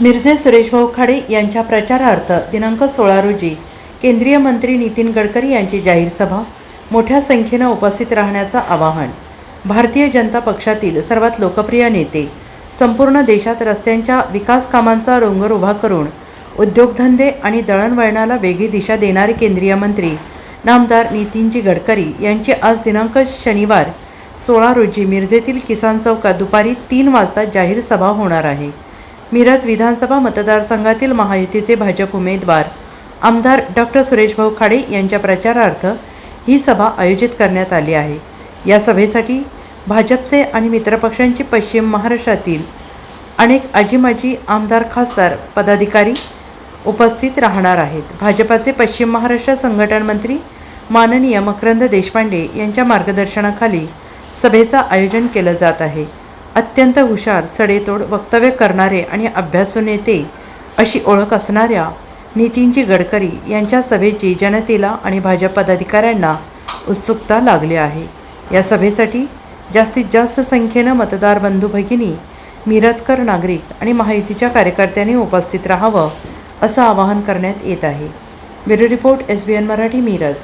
मिरजे सुरेशभाऊ खाडे यांच्या प्रचारार्थ दिनांक सोळा रोजी केंद्रीय मंत्री नितीन गडकरी यांची जाहीर सभा मोठ्या संख्येनं उपस्थित राहण्याचं आवाहन. भारतीय जनता पक्षातील सर्वात लोकप्रिय नेते संपूर्ण देशात रस्त्यांच्या विकास कामांचा डोंगर उभा करून उद्योगधंदे आणि दळणवळणाला वेगळी दिशा देणारे केंद्रीय मंत्री नामदार नितीनजी गडकरी यांची आज दिनांक शनिवार सोळा रोजी मिरजेतील किसान चौकात दुपारी तीन वाजता जाहीर सभा होणार आहे. मिरज विधानसभा मतदारसंघातील महायुतीचे भाजप उमेदवार आमदार डॉक्टर सुरेशभाऊ खाडे यांच्या प्रचारार्थ ही सभा आयोजित करण्यात आली आहे. या सभेसाठी भाजपचे आणि मित्रपक्षांची पश्चिम महाराष्ट्रातील अनेक आजीमाजी आमदार खासदार पदाधिकारी उपस्थित राहणार आहेत. भाजपाचे पश्चिम महाराष्ट्र संघटन मंत्री माननीय मकरंद देशपांडे यांच्या मार्गदर्शनाखाली सभेचं आयोजन केलं जात आहे. अत्यंत हुशार सडेतोड वक्तव्य करणारे आणि अभ्यासू नेते अशी ओळख असणाऱ्या नितीनजी गडकरी यांच्या सभेची जनतेला आणि भाजप पदाधिकाऱ्यांना उत्सुकता लागली आहे. या सभेसाठी जास्तीत जास्त संख्येनं मतदार बंधू भगिनी मिरजकर नागरिक आणि महायुतीच्या कार्यकर्त्यांनी उपस्थित राहावं असं आवाहन करण्यात येत आहे. Bureau report S B N Marathi Miraj.